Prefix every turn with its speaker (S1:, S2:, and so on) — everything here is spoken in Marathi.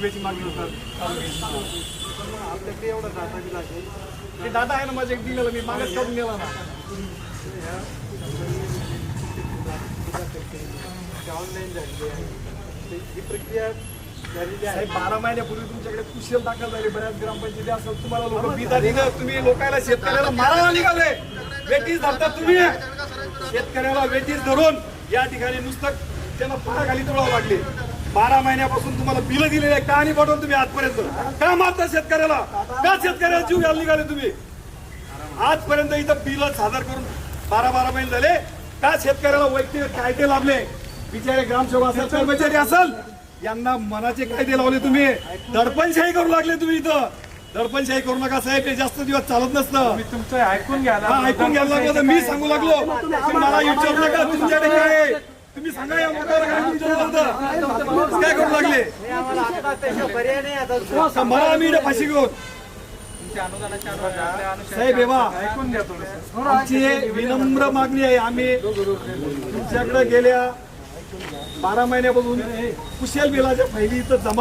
S1: करायची मागणी होतात.
S2: आपल्याकडे एवढा डाटा दिला असेल
S1: ते दादा आहे ना माझ्या एक दिलेलं मी मागच करून गेला ना.
S2: ऑनलाईन झालेली आहे. ही प्रक्रिया झालेली आहे.
S1: बारा महिन्यापूर्वी तुमच्याकडे कुशल दाखल झाले बऱ्याच ग्रामपंचायती. असेल तुम्हाला लोक बिदा दिलं तुम्ही लोकांना शेतकऱ्याला मारायला निघाले. वेटीस धरतात तुम्ही. शेतकऱ्याला वेटीस धरून या ठिकाणी नुसतं त्याला पायाखाली तुळावं लागले. बारा महिन्यापासून तुम्हाला बिलं दिलेले आहे. का आणि पाठवून तुम्ही आजपर्यंत. का मारता शेतकऱ्याला? का शेतकऱ्याला जीव घ्यायला निघाले तुम्ही? आजपर्यंत इथं बिल सादर करून बारा बारा महिने झाले. का शेतकऱ्याला वैयक्तिक कायदे लाभले? बिचारे ग्रामसेवक असेल कर्मचारी असेल यांना मनाचे कायदे लावले तुम्ही. दडपणशाही करू लागले तुम्ही इथं. दडपणशाही करू नका साहेब हे जास्त दिवस चालत नसतं.
S2: मी तुमचं ऐकून घ्या
S1: ऐकून घ्यायला लागलं तर मी सांगू लागलो. मला विचारू नका तुमच्याकडे काय? तुम्ही सांगा या काय करू लागले? इकडे फाशी घेऊन साहेब हे
S2: ऐकून घ्या
S1: आमची विनम्र मागणी आहे. आम्ही तुमच्याकडे गेल्या बारा महिन्यापासून कुशल बिलाच्या फायली इथं जमा